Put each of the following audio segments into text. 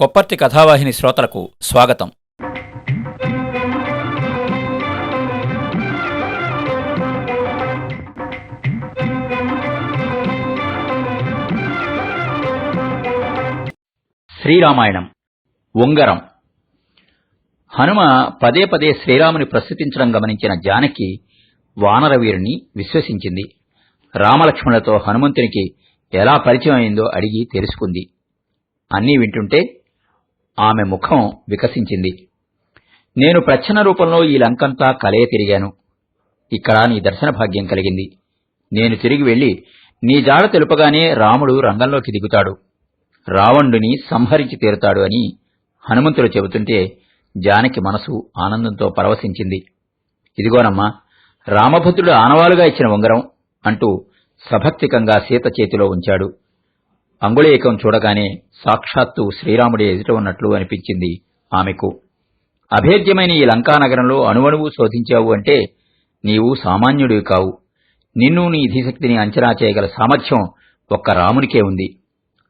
కొప్పర్తి కథావాహిని శ్రోతలకు స్వాగతం. శ్రీరామాయణం ఉంగరం. హనుమ పదే పదే శ్రీరాముని ప్రస్తుతించడం గమనించిన జానకి వానరవీరుని విశ్వసించింది. రామలక్ష్మణులతో హనుమంతునికి ఎలా పరిచయం అయిందో అడిగి తెలుసుకుంది. అన్నీ వింటుంటే ఆమె ముఖం వికసించింది. నేను ప్రచ్ఛన్న రూపంలో ఈ లంకంతా కలయ తిరిగాను. ఇక్కడ నీ దర్శన భాగ్యం కలిగింది. నేను తిరిగి వెళ్ళి నీ జాడ తెలుపగానే రాముడు రంగంలోకి దిగుతాడు. రావణుడిని సంహరించి తీరుతాడు అని హనుమంతుడు చెబుతుంటే జానకి మనసు ఆనందంతో పరవశించింది. ఇదిగోనమ్మా రామభద్రుడు ఆనవాలుగా ఇచ్చిన ఉంగరం అంటూ సభక్తికంగా సీత చేతిలో ఉంచాడు. అంగుళీకం చూడగానే సాక్షాత్తు శ్రీరాముడి ఎదుట ఉన్నట్లు అనిపించింది ఆమెకు. అభేద్యమైన ఈ లంకానగరంలో అణువణువు శోధించావు అంటే నీవు సామాన్యుడివి కావు. నిన్ను నీ ధీశక్తిని అంచనా చేయగల సామర్థ్యం ఒక్క రామునికే ఉంది.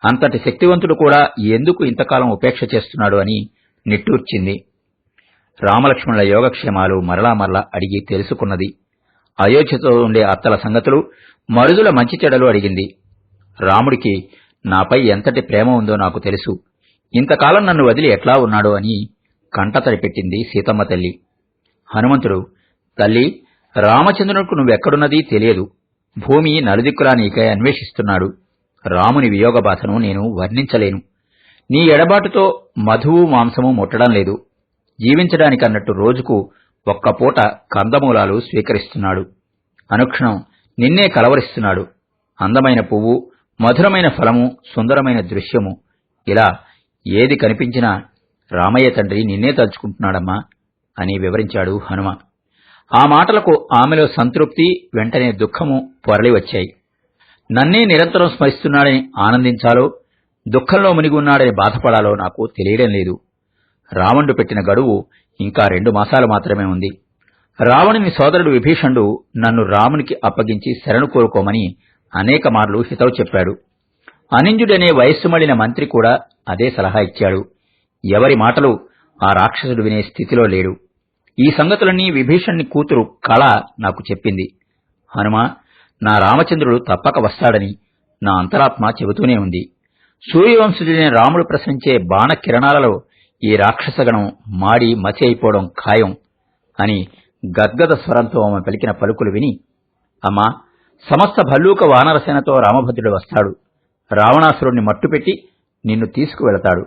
అంతటి శక్తివంతుడు కూడా ఎందుకు ఇంతకాలం ఉపేక్ష చేస్తున్నాడు అని నిట్టూర్చింది. రామలక్ష్మణుల యోగక్షేమాలు మరలా మరలా అడిగి తెలుసుకున్నది. అయోధ్యతో ఉండే అత్తల సంగతులు మరుదుల మంచి చెడలు అడిగింది. రాముడికి నాపై ఎంతటి ప్రేమ ఉందో నాకు తెలుసు. ఇంతకాలం నన్ను వదిలి ఎట్లా ఉన్నాడో అని కంటతడి పెట్టింది సీతమ్మ తల్లి. హనుమంతుడు తల్లి రామచంద్రునికి నువ్వెక్కడున్నది తెలియదు. భూమి నలుదిక్కులా నీకై అన్వేషిస్తున్నాడు. రాముని వియోగ బాధను నేను వర్ణించలేను. నీ ఎడబాటుతో మధువు మాంసము ముట్టడం లేదు. జీవించడానికన్నట్టు రోజుకు ఒక్క పూట కందమూలాలు స్వీకరిస్తున్నాడు. అనుక్షణం నిన్నే కలవరిస్తున్నాడు. అందమైన పువ్వు మధురమైన ఫలము సుందరమైన దృశ్యము. ఇలా ఏది కనిపించినా రామయ్య తండ్రి నిన్నే తలుచుకుంటున్నాడమ్మా అని వివరించాడు హనుమ. ఆ మాటలకు ఆమెలో సంతృప్తి వెంటనే దుఃఖము పొరలి వచ్చాయి. నన్నే నిరంతరం స్మరిస్తున్నాడని ఆనందించాలో దుఃఖంలో మునిగి ఉన్నాడని బాధపడాలో నాకు తెలియడం లేదు. రావణుడు పెట్టిన గడువు ఇంకా రెండు మాసాలు మాత్రమే ఉంది. రావణుని సోదరుడు విభీషణుడు నన్ను రామునికి అప్పగించి శరణు కోరుకోమని అనేక మార్లు హితవు చెప్పాడు. అనింజుడనే వయస్సు మళ్ళిన మంత్రి కూడా అదే సలహా ఇచ్చాడు. ఎవరి మాటలు ఆ రాక్షసుడు వినే స్థితిలో లేడు. ఈ సంగతులన్నీ విభీషణ్ణి కూతురు కళ నాకు చెప్పింది. హనుమ నా రామచంద్రుడు తప్పక వస్తాడని నా అంతరాత్మ చెబుతూనే ఉంది. సూర్యవంశుడైన రాముడు ప్రశ్నించే బాణ కిరణాలలో ఈ రాక్షసగణం మాడి మసి అయిపోవడం ఖాయం అని గద్గద స్వరంతో ఆమె పలికిన పలుకులు విని అమ్మా సమస్త భల్లూక వానరసేనతో రామభద్రుడు వస్తాడు. రావణాసురుణ్ణి మట్టుపెట్టి నిన్ను తీసుకువెళతాడు.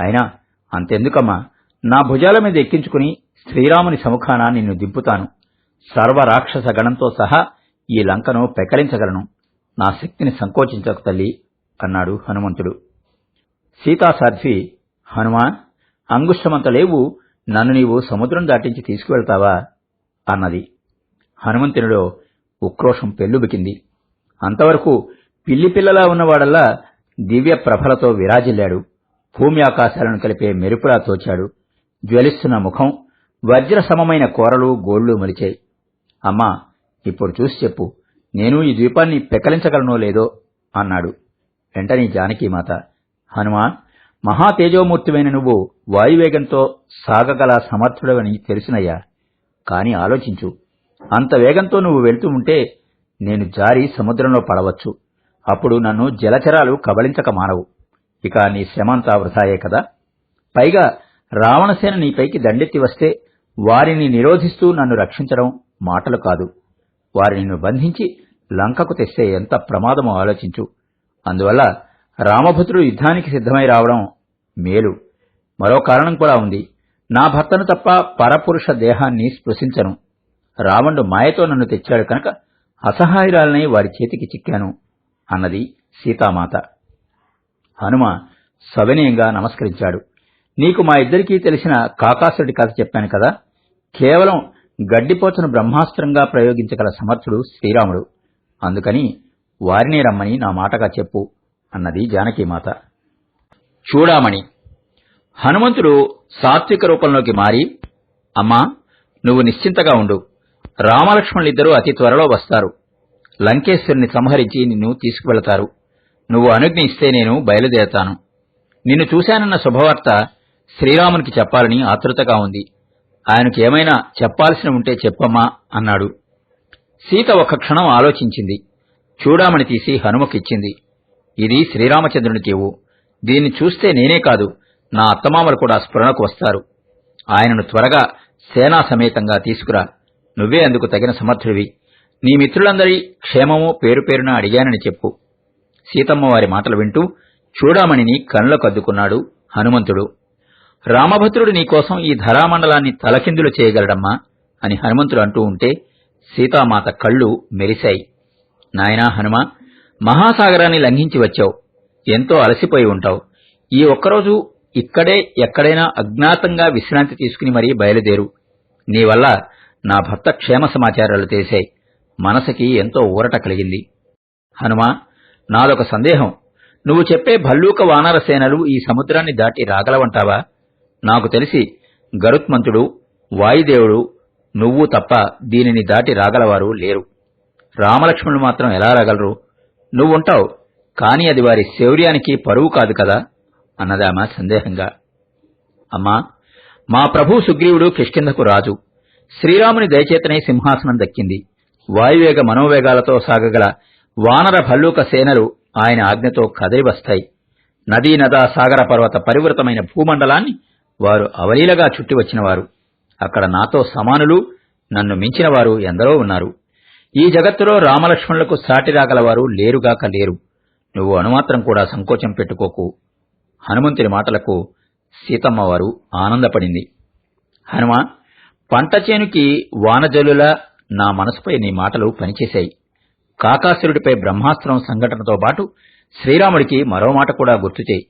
అయినా అంతెందుకమ్మా? నా భుజాల మీద ఎక్కించుకుని శ్రీరాముని సముఖాన నిన్ను దింపుతాను. సర్వరాక్షస గణంతో సహా ఈ లంకను పెకరించగలను నా శక్తిని సంకోచించకు తల్లి అన్నాడు హనుమంతుడు. సీతాసాధ్వి హనుమా అంగుష్టమంత లేవు. నన్ను నీవు సముద్రం దాటించి తీసుకువెళ్తావా? అన్నది. హనుమంతునిలో ఉక్రోషం పెల్లుబికింది అంతవరకు పిల్లి పిల్లలా ఉన్నవాడల్లా దివ్య ప్రభలతో విరాజిల్లాడు. భూమి ఆకాశాలను కలిపే మెరుపులా తోచాడు. జ్వలిస్తున్న ముఖం వజ్ర సమమైన కూరలు గోళ్ళు మలిచాయి. అమ్మా ఇప్పుడు చూసి చెప్పు నేను ఈ ద్వీపాన్ని పెకలించగలనో లేదో అన్నాడు. వెంటనే జానకీమాత హనుమా మహాతేజోమూర్తివైన నువ్వు వాయువేగంతో సాగగల సమర్థుడవని తెలిసినయ్యా. కాని ఆలోచించు అంత వేగంతో నువ్వు వెళ్తూ ఉంటే నేను జారి సముద్రంలో పడవచ్చు. అప్పుడు నన్ను జలచరాలు కబలించక మానవు ఇక నీ శ్రమంతా వృధాయే కదా? పైగా రావణసేన నీపైకి దండెత్తి వస్తే వారిని నిరోధిస్తూ నన్ను రక్షించడం మాటలు కాదు. వారిని బంధించి లంకకు తెస్తే ఎంత ప్రమాదమో ఆలోచించు. అందువల్ల రామభద్రుడు యుద్ధానికి సిద్ధమై రావడం మేలు. మరో కారణం కూడా ఉంది. నా భర్తను తప్ప పరపురుష దేహాన్ని స్పృశించను. రావణుడు మాయతో నన్ను తెచ్చాడు కనుక అసహాయురాలనై వారి చేతికి చిక్కాను అన్నది సీతామాత. హనుమ సవినయంగా నమస్కరించాడు. నీకు మా ఇద్దరికీ తెలిసిన కాకాసుడి కథ చెప్పాను కదా? కేవలం గడ్డిపోచను బ్రహ్మాస్త్రంగా ప్రయోగించగల సమర్థుడు శ్రీరాముడు. అందుకని వారినే రమ్మని నా మాటగా చెప్పు అన్నది జానకీమాత. చూడామణి హనుమంతుడు సాత్విక రూపంలోకి మారి అమ్మా నువ్వు నిశ్చింతగా ఉండు. రామలక్ష్మణులిద్దరూ అతి త్వరలో వస్తారు. లంకేశ్వరుని సంహరించి నిన్ను తీసుకువెళతారు. నువ్వు అనుజ్ఞ ఇస్తే నేను బయలుదేరతాను. నిన్ను చూశానన్న శుభవార్త శ్రీరామునికి చెప్పాలని ఆతృతగా ఉంది. ఆయనకి ఏమైనా చెప్పాల్సిన ఉంటే చెప్పమ్మా అన్నాడు. సీత ఒక్క క్షణం ఆలోచించింది. చూడామణి తీసి హనుమకిచ్చింది. ఇది శ్రీరామచంద్రునికి దీన్ని చూస్తే నేనే కాదు నా అత్తమామలు కూడా స్ఫురణకు వస్తారు. ఆయనను త్వరగా సేనా సమేతంగా తీసుకురా. నువ్వే అందుకు తగిన సమర్థుడివి. నీ మిత్రులందరి క్షేమము పేరు పేరున అడిగానని చెప్పు. సీతమ్మ వారి మాటలు వింటూ చూడామణిని కనులకు అద్దుకున్నాడు హనుమంతుడు. రామభద్రుడు నీకోసం ఈ ధరామండలాన్ని తలకిందులు చేయగలడమ్మా అని హనుమంతుడు అంటూ ఉంటే సీతామాత కళ్ళు మెరిశాయి. నాయనా హనుమ మహాసాగరాన్ని లంఘించి వచ్చావు. ఎంతో అలసిపోయి ఉంటావు. ఈ ఒక్కరోజు ఇక్కడే ఎక్కడైనా అజ్ఞాతంగా విశ్రాంతి తీసుకుని మరీ బయలుదేరు. నీ వల్ల నా భర్త క్షేమ సమాచారాలు తెలిసాయి మనసుకి ఎంతో ఊరట కలిగింది. హనుమా నాదొక సందేహం. నువ్వు చెప్పే భల్లూక వానర సేనలు ఈ సముద్రాన్ని దాటి రాగలవంటావా? నాకు తెలిసి గరుత్మంతుడు వాయుదేవుడు నువ్వు తప్ప దీనిని దాటి రాగలవారు లేరు. రామలక్ష్మణులు మాత్రం ఎలా రాగలరు? నువ్వుంటావు కాని అది వారి శౌర్యానికి పరువు కాదు కదా? అన్నదామా సందేహంగా. అమ్మా మా ప్రభు సుగ్రీవుడు కిష్కిందకు రాజు. శ్రీరాముని దయచేతనే సింహాసనం దక్కింది. వాయువేగ మనోవేగాలతో సాగగల వానర భల్లూక సేనలు ఆయన ఆజ్ఞతో కదిలి వస్తాయి. నదీ నదా సాగర పర్వత పరివృతమైన భూమండలాన్ని వారు అవలీలగా చుట్టి వచ్చినవారు. అక్కడ నాతో సమానులు నన్ను మించినవారు ఎందరో ఉన్నారు. ఈ జగత్తులో రామలక్ష్మణులకు సాటి రాగలవారు లేరుగాక లేరు. నువ్వు అనుమాత్రం కూడా సంకోచం పెట్టుకోకు. హనుమంతుని మాటలకు సీతమ్మవారు ఆనందపడింది. హనుమా పంట చేనుకి వానజల్లులా నా మనసుపై నీ మాటలు పనిచేశాయి. కాకాసురుడిపై బ్రహ్మాస్త్రం సంఘటనతో పాటు శ్రీరాముడికి మరో మాట కూడా గుర్తు చేయి.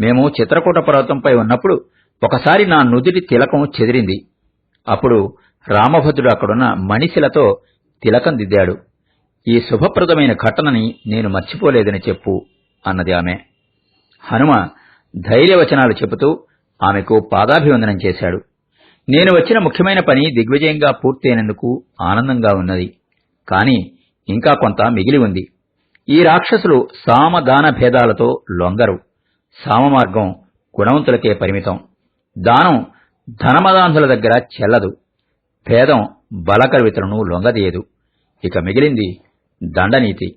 మేము చిత్రకూట పర్వతంపై ఉన్నప్పుడు ఒకసారి నా నుదుటి తిలకం చెదిరింది. అప్పుడు రామభద్రుడు అక్కడున్న మణిశిలతో తిలకం దిద్దాడు. ఈ శుభప్రదమైన ఘటనని నేను మర్చిపోలేదని చెప్పు అన్నది ఆమె. హనుమ ధైర్యవచనాలు చెబుతూ ఆమెకు పాదాభివందనం చేశాడు. నేను వచ్చిన ముఖ్యమైన పని దిగ్విజయంగా పూర్తయినందుకు ఆనందంగా ఉన్నది. కాని ఇంకా కొంత మిగిలి ఉంది. ఈ రాక్షసులు సామదాన భేదాలతో లొంగరు. సామమార్గం గుణవంతులకే పరిమితం. దానం ధనమదాంధుల దగ్గర చెల్లదు. భేదం బలకర్వితులను లొంగదీయదు. ఇక మిగిలింది దండనీతి.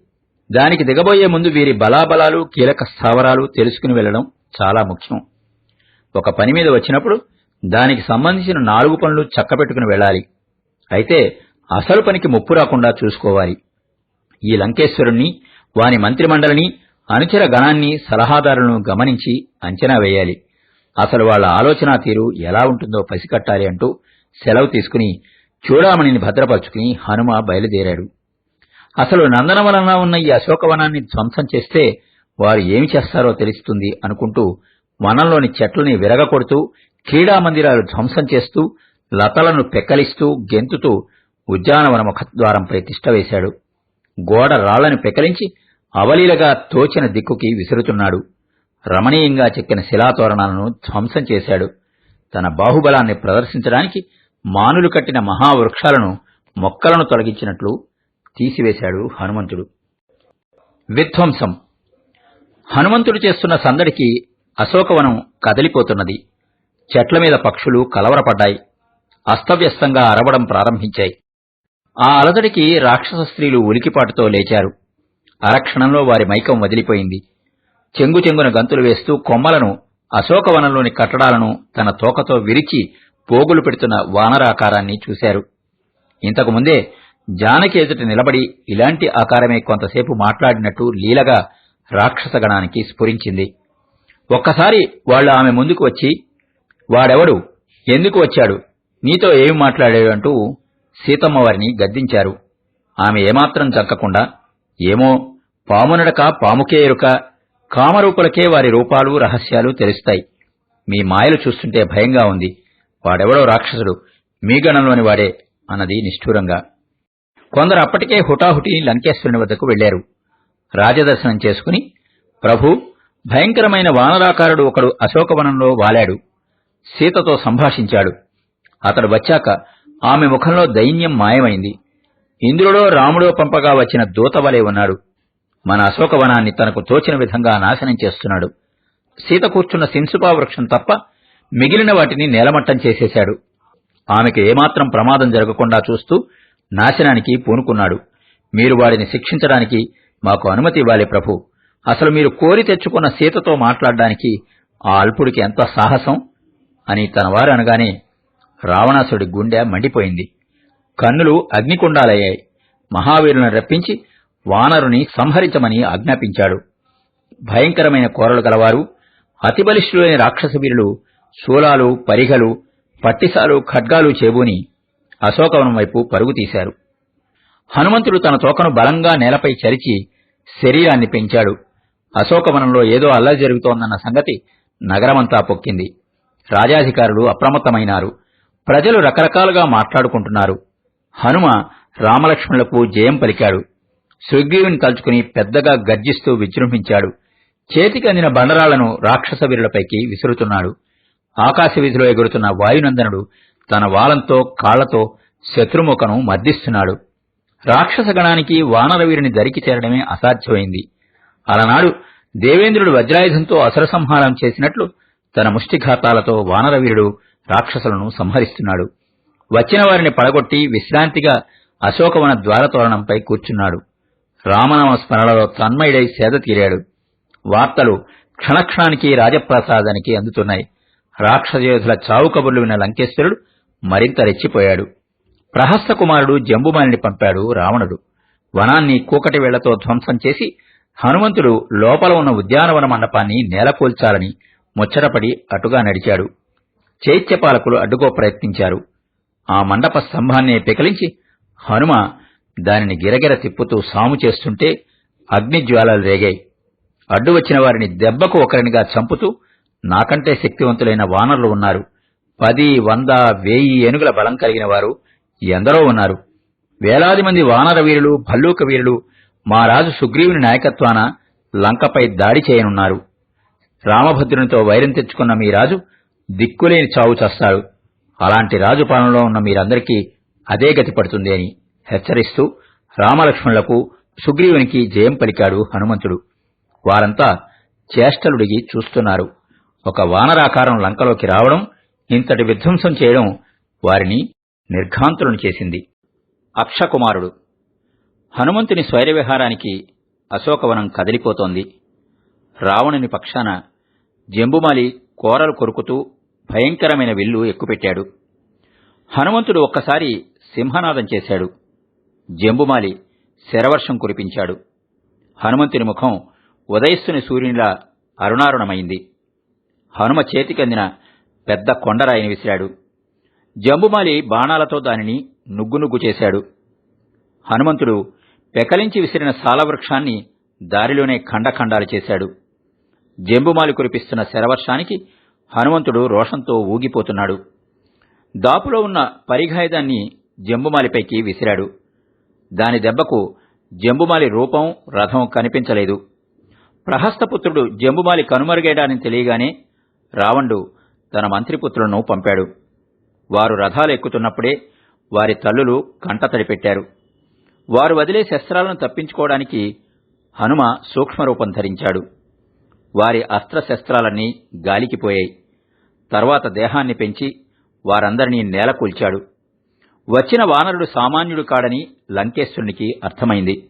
దానికి దిగబోయే ముందు వీరి బలాబలాలు కీలక స్థావరాలు తెలుసుకుని వెళ్ళడం చాలా ముఖ్యం. ఒక పని మీద వచ్చినప్పుడు దానికి సంబంధించిన నాలుగు పనులు చక్కబెట్టుకుని వెళ్ళాలి. అయితే అసలు పనికి ముప్పు రాకుండా చూసుకోవాలి. ఈ లంకేశ్వరుణ్ణి వాని మంత్రిమండలిని అనుచర గణాన్ని సలహాదారులను గమనించి అంచనా వేయాలి. అసలు వాళ్ళ ఆలోచనా తీరు ఎలా ఉంటుందో పసికట్టాలి అంటూ సెలవు తీసుకుని చూడామణిని భద్రపరుచుకుని హనుమ బయలుదేరాడు. అసలు నందనవనంలో ఉన్న ఈ అశోకవనాన్ని ధ్వంసం చేస్తే వారు ఏమి చేస్తారో తెలుస్తుంది అనుకుంటూ వనంలోని చెట్లని విరగకొడుతూ క్రీడా మందిరాలు ధ్వంసం చేస్తూ లతలను పెక్కలిస్తూ గెంతుతూ ఉద్యానవన ముఖద్వారంపై తిష్టవేశాడు గోడ రాళ్ళను పెకలించి అవలీలగా తోచిన దిక్కుకి విసురుతున్నాడు. రమణీయంగా చెక్కిన శిలాతోరణాలను ధ్వంసం చేశాడు. తన బాహుబలాన్ని ప్రదర్శించడానికి మానులు కట్టిన మహావృక్షాలను మొక్కలను తొలగించినట్లు తీసివేశాడు హనుమంతుడు. విధ్వంసం. హనుమంతుడు చేస్తున్న సందడికి అశోకవనం కదిలిపోతున్నది. చెట్ల మీద పక్షులు కలవరపడ్డాయి. అస్తవ్యస్తంగా అరవడం ప్రారంభించాయి. ఆ అలజడికి రాక్షస స్త్రీలు ఉలికిపాటుతో లేచారు. అరక్షణంలో వారి మైకం వదిలిపోయింది. చెంగు చెంగున గంతులు వేస్తూ కొమ్మలను అశోకవనంలోని కట్టడాలను తన తోకతో విరిచి పోగులు పెడుతున్న వానరాకారాన్ని చూశారు. ఇంతకుముందే జానకి ఎదుట నిలబడి ఇలాంటి ఆకారమే కొంతసేపు మాట్లాడినట్టు లీలగా రాక్షసగణానికి స్ఫురించింది. ఒక్కసారి వాళ్ళు ఆమె ముందుకు వచ్చి వాడెవడు? ఎందుకు వచ్చాడు? నీతో ఏమి మాట్లాడాడు అంటూ సీతమ్మ వారిని గద్దించారు. ఆమె ఏమాత్రం చక్కకుండా ఏమో పామునడక పాముకే ఎరుక కామరూపులకే వారి రూపాలు రహస్యాలు తెలుస్తాయి. మీ మాయలు చూస్తుంటే భయంగా ఉంది. వాడెవడో రాక్షసుడు మీ గణంలోని వాడే అన్నది నిష్ఠూరంగా. కొందరు అప్పటికే హుటాహుటి లంకేశ్వరుని వద్దకు వెళ్ళారు రాజదర్శనం చేసుకుని ప్రభు భయంకరమైన వానరాకారుడు ఒకడు అశోకవనంలో వాలాడు. సీతతో సంభాషించాడు. అతడు వచ్చాక ఆమె ముఖంలో దైన్యం మాయమైంది. ఇంద్రుడో రాముడో పంపగా వచ్చిన దూత వలె ఉన్నాడు. మన అశోకవనాన్ని తనకు తోచిన విధంగా నాశనం చేస్తున్నాడు. సీత కూర్చున్న సిన్సుపా వృక్షం తప్ప మిగిలిన వాటిని నేలమట్టం చేసేశాడు. ఆమెకు ఏమాత్రం ప్రమాదం జరగకుండా చూస్తూ నాశనానికి పూనుకున్నాడు. మీరు వాడిని శిక్షించడానికి మాకు అనుమతి ఇవ్వాలి ప్రభు. అసలు మీరు కోరి తెచ్చుకున్న సీతతో మాట్లాడడానికి ఆ అల్పుడికి ఎంత సాహసం? అని తనవారు అనగానే రావణాసుడి గుండె మండిపోయింది. కన్నులు అగ్నికుండాలయ్యాయి. మహావీరులను రప్పించి వానరుని సంహరించమని ఆజ్ఞాపించాడు. భయంకరమైన కోరలు గలవారు అతి బలిష్ఠులైన రాక్షస వీరులు శూలాలు పరిహలు పట్టిసాలు ఖడ్గాలు చేబూని అశోకవనం వైపు పరుగు తీశారు. హనుమంతుడు తన తోకను బలంగా నేలపై చరిచి శరీరాన్ని పెంచాడు. అశోకవనంలో ఏదో అల్లా జరుగుతోందన్న సంగతి నగరమంతా పొక్కింది. రాజాధికారులు అప్రమత్తమైనారు. ప్రజలు రకరకాలుగా మాట్లాడుకుంటున్నారు. హనుమ రామలక్ష్మణులకు జయం పలికాడు. సుగ్రీవుని తలుచుకుని పెద్దగా గర్జిస్తూ విజృంభించాడు. చేతికి అందిన బండరాళ్ళను రాక్షస వీరులపైకి విసురుతున్నాడు. ఆకాశ వీధిలో ఎగురుతున్న వాయునందనుడు తన వాలంతో కాళ్ళతో శత్రుముఖను మర్దిస్తున్నాడు. రాక్షస గణానికి వానరవీరుని దరికి చేరడమే అసాధ్యమైంది. అలనాడు దేవేంద్రుడు వజ్రాయుధంతో అసర సంహారం చేసినట్లు తన ముష్టిఘాతాలతో వానరవీరుడు రాక్షసులను సంహరిస్తున్నాడు. వచ్చిన వారిని పడగొట్టి విశ్రాంతిగా అశోకవన ద్వారతోరణంపై కూర్చున్నాడు. రామనామ స్మరణలో తన్మయుడై సేద తీరాడు. వార్తలు క్షణక్షణానికి రాజప్రసాదానికి అందుతున్నాయి. రాక్షసయోధుల చావు కబుర్లు విన్న లంకేశ్వరుడు మరింత రెచ్చిపోయాడు. ప్రహస్త కుమారుడు జంబుమాలిని పంపాడు రావణుడు. వనాన్ని కూకటి వేళ్ళతో ధ్వంసం చేసి హనుమంతుడు లోపల ఉన్న ఉద్యానవన మండపాన్ని నేలకూల్చాలని ముచ్చటపడి అటుగా నడిచాడు. చైత్యపాలకులు అడ్డుకో ప్రయత్నించారు. ఆ మండప స్తంభాన్నే పికలించి హనుమ దానిని గిరగిర తిప్పుతూ సాము చేస్తుంటే అగ్నిజ్వాలలు రేగాయి. అడ్డు వచ్చిన వారిని దెబ్బకు ఒకరినిగా చంపుతూ నాకంటే శక్తివంతులైన వానరులు ఉన్నారు. పది వంద వేయి ఏనుగుల బలం కలిగిన వారు ఎందరో ఉన్నారు. వేలాది మంది వానర వీరులు భల్లూక వీరులు మా రాజు సుగ్రీవుని నాయకత్వాన లంకపై దాడి చేయనున్నారు. రామభద్రునితో వైరం తెచ్చుకున్న మీ రాజు దిక్కులేని చావు చస్తాడు. అలాంటి రాజు పాలనలో ఉన్న మీరందరికీ అదే గతి పడుతుంది అని హెచ్చరిస్తూ రామలక్ష్మణులకు సుగ్రీవునికి జయం పలికాడు హనుమంతుడు. వారంతా చేష్టలుడిగి చూస్తున్నారు. ఒక వానరాకారం లంకలోకి రావడం ఇంతటి విధ్వంసం చేయడం వారిని నిర్ఘాంతులను చేసింది. అక్షకుమారుడు. హనుమంతుని స్వైరవిహారానికి అశోకవనం కదిలిపోతోంది. రావణుని పక్షాన జంబుమాలి కోరలు కొరుకుతూ భయంకరమైన విల్లు ఎక్కుపెట్టాడు. హనుమంతుడు ఒక్కసారి సింహనాదం చేశాడు. జంబుమాలి శరవర్షం కురిపించాడు. హనుమంతుని ముఖం ఉదయస్సుని సూర్యునిలా అరుణారుణమైంది. హనుమ చేతికందిన పెద్ద కొండరాయిని విసిరాడు. జంబుమాలి బాణాలతో దానిని నుగ్గునుగ్గు చేశాడు. హనుమంతుడు పెకలించి విసిరిన సాలవృక్షాన్ని దారిలోనే ఖండఖండాలు చేశాడు. జంబుమాలి కురిపిస్తున్న శరవర్షానికి హనుమంతుడు రోషంతో ఊగిపోతున్నాడు. దాపులో ఉన్న పరిఘాయుధాన్ని జంబుమాలిపైకి విసిరాడు. దాని దెబ్బకు జంబుమాలి రూపం రథం కనిపించలేదు. ప్రహస్తపుత్రుడు జంబుమాలి కనుమరుగేయడాన్ని తెలియగానే రావణుడు తన మంత్రిపుత్రులను పంపాడు. వారు రథాలు ఎక్కుతున్నప్పుడే వారి తల్లులు కంటతడి పెట్టారు. వారు వదిలే శస్త్రాలను తప్పించుకోవడానికి హనుమ సూక్ష్మరూపం ధరించాడు. వారి అస్త్రశస్త్రాలన్నీ గాలికిపోయాయి తర్వాత దేహాన్ని పెంచి వారందరినీ నేలకూల్చాడు వచ్చిన వానరుడు సామాన్యుడు కాడని లంకేశ్వరునికి అర్థమైంది.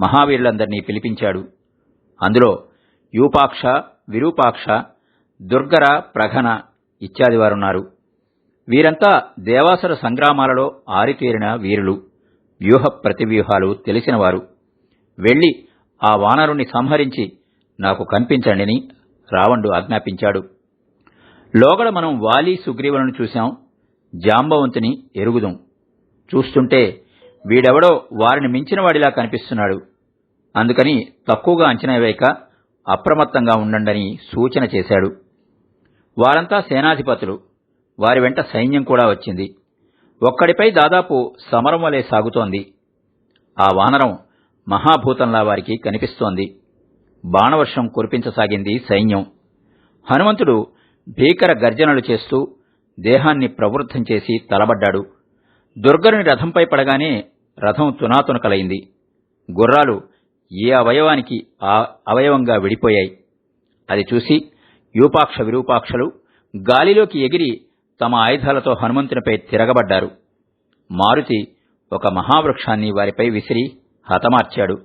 మహావీరులందరినీ పిలిపించాడు. అందులో యూపాక్ష విరూపాక్ష దుర్గర ప్రఘన ఇత్యాది వారున్నారు. వీరంతా దేవాసుర సంగ్రామాలలో ఆరితేరిన వీరులు. వ్యూహ ప్రతివ్యూహాలు తెలిసినవారు వెళ్ళి ఆ వానరుణ్ణి సంహరించి నాకు కనిపించండిని రావణుడు ఆజ్ఞాపించాడు. లోగడ మనం వాలి సుగ్రీవులను చూశాం. జాంబవంతుని ఎరుగుదాం. చూస్తుంటే వీడెవడో వారిని మించిన వాడిలా కనిపిస్తున్నాడు. అందుకని తక్కువగా అంచనా వేయక అప్రమత్తంగా ఉండండని సూచన చేశాడు. వారంతా సేనాధిపతులు. వారి వెంట సైన్యం కూడా వచ్చింది. ఒక్కడిపై దాదాపు సమరం వలె సాగుతోంది. ఆ వానరం మహాభూతంలా వారికి కనిపిస్తోంది. బాణవర్షం కురిపించసాగింది సైన్యం. హనుమంతుడు భీకర గర్జనలు చేస్తూ దేహాన్ని ప్రవృద్ధం చేసి తలబడ్డాడు. దుర్గరుని రథంపై పడగానే రథం తునాతునకలైంది. గుర్రాలు ఏ అవయవానికి ఆ అవయవంగా విడిపోయాయి? అది చూసి యూపాక్ష విరూపాక్షలు గాలిలోకి ఎగిరి తమ ఆయుధాలతో హనుమంతునిపై తిరగబడ్డారు. మారుతి ఒక మహావృక్షాన్ని వారిపై విసిరి హతమార్చాడు.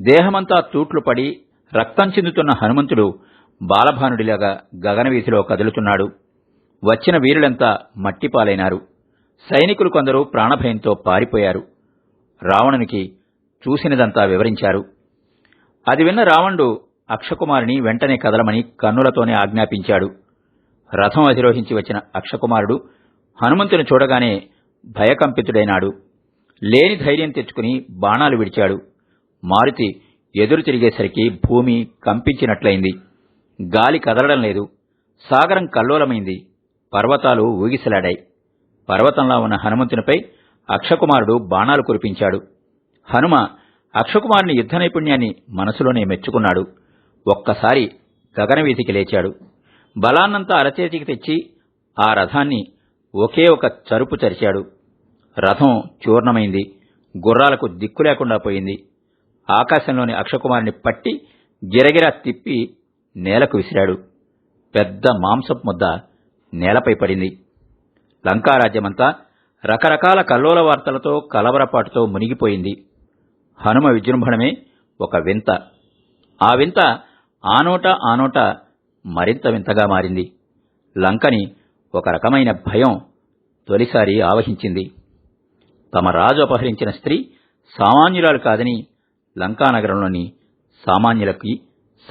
దేహమంతా తూట్లు పడి రక్తం చెందుతున్న హనుమంతుడు బాలభానుడిలాగా గగనవీధిలో కదులుతున్నాడు. వచ్చిన వీరులంతా మట్టిపాలైనారు. సైనికులు కొందరు ప్రాణభయంతో పారిపోయారు. రావణునికి చూసినదంతా వివరించారు. అది విన్న రావణుడు అక్షకుమారిని వెంటనే కదలమని కన్నులతోనే ఆజ్ఞాపించాడు. రథం అధిరోహించి వచ్చిన అక్షకుమారుడు హనుమంతుని చూడగానే భయకంపితుడైనాడు. లేని ధైర్యం తెచ్చుకుని బాణాలు విడిచాడు. మారుతి ఎదురు తిరిగేసరికి భూమి కంపించినట్లయింది. గాలి కదలడం లేదు. సాగరం కల్లోలమైంది. పర్వతాలు ఊగిసలాడాయి. పర్వతంలా ఉన్న హనుమంతునిపై అక్షకుమారుడు బాణాలు కురిపించాడు. హనుమ అక్షకుమారుని యుద్ధ నైపుణ్యాన్ని మనసులోనే మెచ్చుకున్నాడు. ఒక్కసారి గగనవీధికి లేచాడు. బలాన్నంతా అరచేతికి తెచ్చి ఆ రథాన్ని ఒకే ఒక చరుపు చరిచాడు. రథం చూర్ణమైంది. గుర్రాలకు దిక్కు లేకుండా పోయింది. ఆకాశంలోని అక్షకుమారుని పట్టి గిరగిరా తిప్పి నేలకు విసిరాడు. పెద్ద మాంసపు ముద్ద నేలపై పడింది. లంకారాజ్యమంతా రకరకాల కల్లోల వార్తలతో కలవరపాటుతో మునిగిపోయింది. హనుమ విజృంభణమే ఒక వింత. ఆ వింత ఆనోట ఆనోట మరింత వింతగా మారింది. లంకని ఒక రకమైన భయం తొలిసారి ఆవహించింది. తమ రాజు అపహరించిన స్త్రీ సామాన్యురాలు కాదని లంకానగరంలోని సామాన్యులకి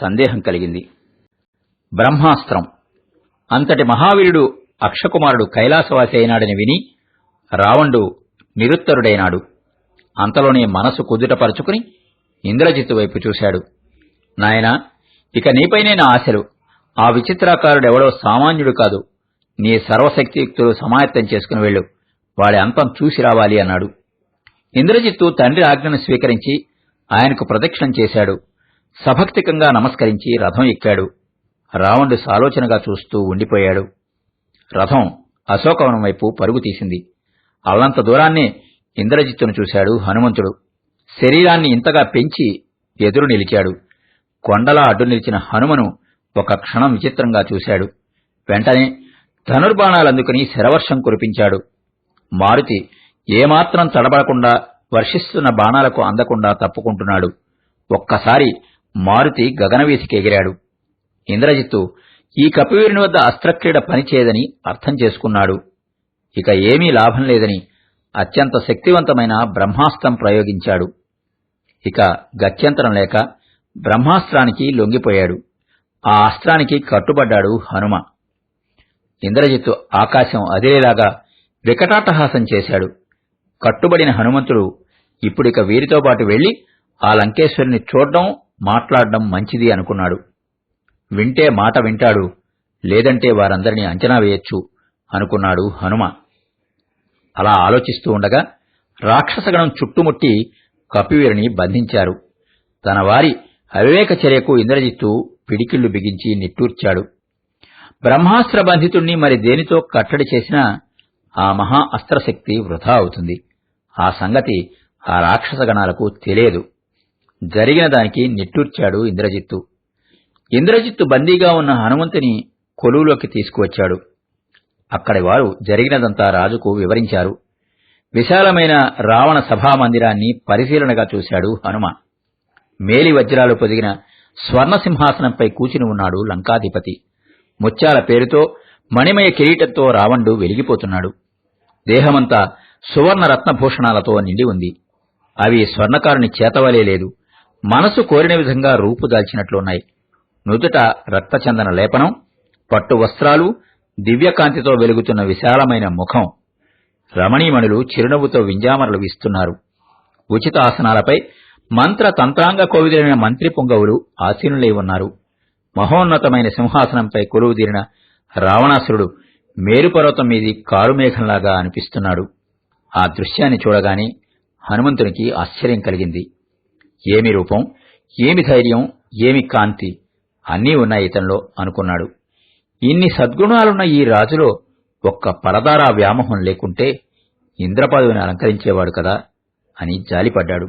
సందేహం కలిగింది. బ్రహ్మాస్త్రం. అంతటి మహావీరుడు అక్షకుమారుడు కైలాసవాసి అయినాడని విని రావణుడు నిరుత్తరుడైనాడు. అంతలోనే మనసు కుదుటపరుచుకుని ఇంద్రజిత్తు వైపు చూశాడు. నాయనా ఇక నీపైనే నా ఆశలు. ఆ విచిత్రాకారుడెవడో సామాన్యుడు కాదు. నీ సర్వశక్తియుక్తులు సమాయత్తం చేసుకుని వెళ్ళు. వాడి అంతం చూసి రావాలి అన్నాడు. ఇంద్రజిత్తు తండ్రి ఆజ్ఞను స్వీకరించి ఆయనకు ప్రదక్షిణం చేశాడు. సభక్తికంగా నమస్కరించి రథం ఎక్కాడు. రావణుడు సాలోచనగా చూస్తూ ఉండిపోయాడు. రథం అశోకవనం వైపు పరుగు తీసింది. అల్లంత దూరాన్నే ఇంద్రజిత్తును చూశాడు హనుమంతుడు. శరీరాన్ని ఇంతగా పెంచి ఎదురు నిలిచాడు. కొండలా అడ్డు నిలిచిన హనుమను ఒక క్షణం విచిత్రంగా చూశాడు. వెంటనే ధనుర్బాణాలందుకుని శరవర్షం కురిపించాడు. మారుతి ఏమాత్రం తడబడకుండా వర్షిస్తున్న బాణాలకు అందకుండా తప్పుకుంటున్నాడు. ఒక్కసారి మారుతి గగనవీసికెగిరాడు ఇంద్రజిత్తు ఈ కపివీరుని వద్ద అస్త్రక్రీడ పనిచేయదని అర్థం చేసుకున్నాడు. ఇక ఏమీ లాభం లేదని అత్యంత శక్తివంతమైన బ్రహ్మాస్త్రం ప్రయోగించాడు. ఇక గత్యంతరం లేక బ్రహ్మాస్త్రానికి లొంగిపోయాడు. ఆ అస్త్రానికి కట్టుబడ్డాడు హనుమ. ఇంద్రజిత్తు ఆకాశం అదేలాగా వికటాటహాసం చేశాడు. కట్టుబడిన హనుమంతుడు ఇప్పుడిక వీరితో పాటు వెళ్ళి ఆ లంకేశ్వరుని చూడ్డం మాట్లాడడం మంచిది అనుకున్నాడు. వింటే మాట వింటాడు లేదంటే వారందరినీ అంచనా వేయొచ్చు అనుకున్నాడు హనుమ. అలా ఆలోచిస్తూ ఉండగా రాక్షసగణం చుట్టుముట్టి కపివీరుని బంధించారు. తన వారి అవివేక చర్యకు ఇంద్రజిత్తు పిడికిళ్ళు బిగించి నిట్టూర్చాడు. బ్రహ్మాస్త్ర బంధితుణ్ణి మరి దేనితో కట్టడి చేసినా ఆ మహా అస్త్రశక్తి వృధా అవుతుంది. ఆ సంగతి ఆ రాక్షసగణాలకు తెలియదు. జరిగిన దానికి నిట్టూర్చాడు ఇంద్రజిత్తు. ఇంద్రజిత్తు బందీగా ఉన్న హనుమంతుని కొలువులోకి తీసుకువచ్చాడు. అక్కడి వారు జరిగినదంతా రాజుకు వివరించారు. విశాలమైన రావణ సభా మందిరాన్ని పరిశీలనగా చూశాడు హనుమ. మేలి వజ్రాలు పొదిగిన స్వర్ణ సింహాసనంపై కూచుని ఉన్నాడు లంకాధిపతి. ముత్యాల పేరుతో మణిమయ కిరీటంతో రావణుడు వెలిగిపోతున్నాడు. దేహమంతా సువర్ణ రత్నభూషణాలతో నిండి ఉంది. అవి స్వర్ణకారుని చేతవలే లేదు. మనసు కోరిన విధంగా రూపుదాల్చినట్లున్నాయి నుదుట రక్తచందన లేపనం పట్టు వస్త్రాలు దివ్యకాంతితో వెలుగుతున్న విశాలమైన ముఖం. రమణీమణులు చిరునవ్వుతో వింజామరలు వీస్తున్నారు. ఉచిత ఆసనాలపై మంత్ర తంత్రాంగ కోవిదులైన మంత్రి పొంగవులు ఆసీనులై ఉన్నారు. మహోన్నతమైన సింహాసనంపై కొలువుదీరిన రావణాసురుడు మేరుపర్వతం మీది కారుమేఘంలాగా అనిపిస్తున్నాడు. ఆ దృశ్యాన్ని చూడగానే హనుమంతునికి ఆశ్చర్యం కలిగింది. ఏమి రూపం? ఏమి ధైర్యం? ఏమి కాంతి? అన్నీ ఉన్నాయి ఇతనిలో అనుకున్నాడు. ఇన్ని సద్గుణాలున్న ఈ రాజులో ఒక్క పరదారా వ్యామోహం లేకుంటే ఇంద్రపదవిని అలంకరించేవాడు కదా అని జాలిపడ్డాడు.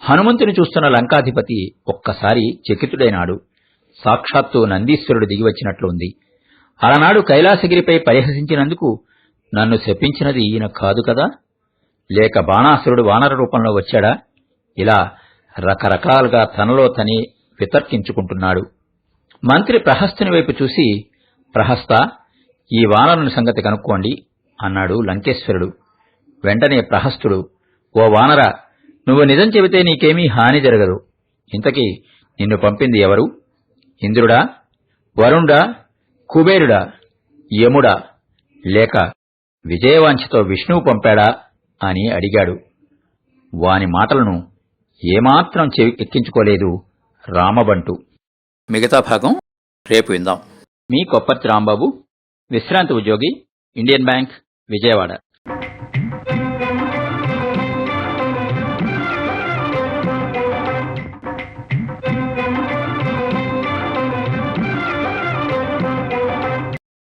హనుమంతుని చూస్తున్న లంకాధిపతి ఒక్కసారి చకితుడైనాడు. సాక్షాత్తు నందీశ్వరుడు దిగివచ్చినట్లు ఉంది అలనాడు కైలాసగిరిపై పరిహసించినందుకు నన్ను శపించినది ఈయన కాదు కదా? లేక బాణాసురుడు వానర రూపంలో వచ్చాడా? ఇలా రకరకాలుగా తనలో తనే వితర్కించుకుంటున్నాడు. మంత్రి ప్రహస్తుని వైపు చూసి ప్రహస్త ఈ వానరుని సంగతి కనుక్కోండి అన్నాడు లంకేశ్వరుడు. వెంటనే ప్రహస్తుడు ఓ వానర నువ్వు నిజం చెబితే నీకేమీ హాని జరగదు. ఇంతకీ నిన్ను పంపింది ఎవరు? ఇంద్రుడా? వరుణుడా? కుబేరుడా? యముడా? లేక విజయవాంఛతో విష్ణువు పంపాడా అని అడిగాడు. వాని మాటలను ఏమాత్రం చెవి ఎక్కించుకోలేదు రామబంటు. మిగతా భాగం రేపు విందాం. మీ కొప్పర్తి రాంబాబు విశ్రాంతి ఉద్యోగి ఇండియన్ బ్యాంక్ విజయవాడ.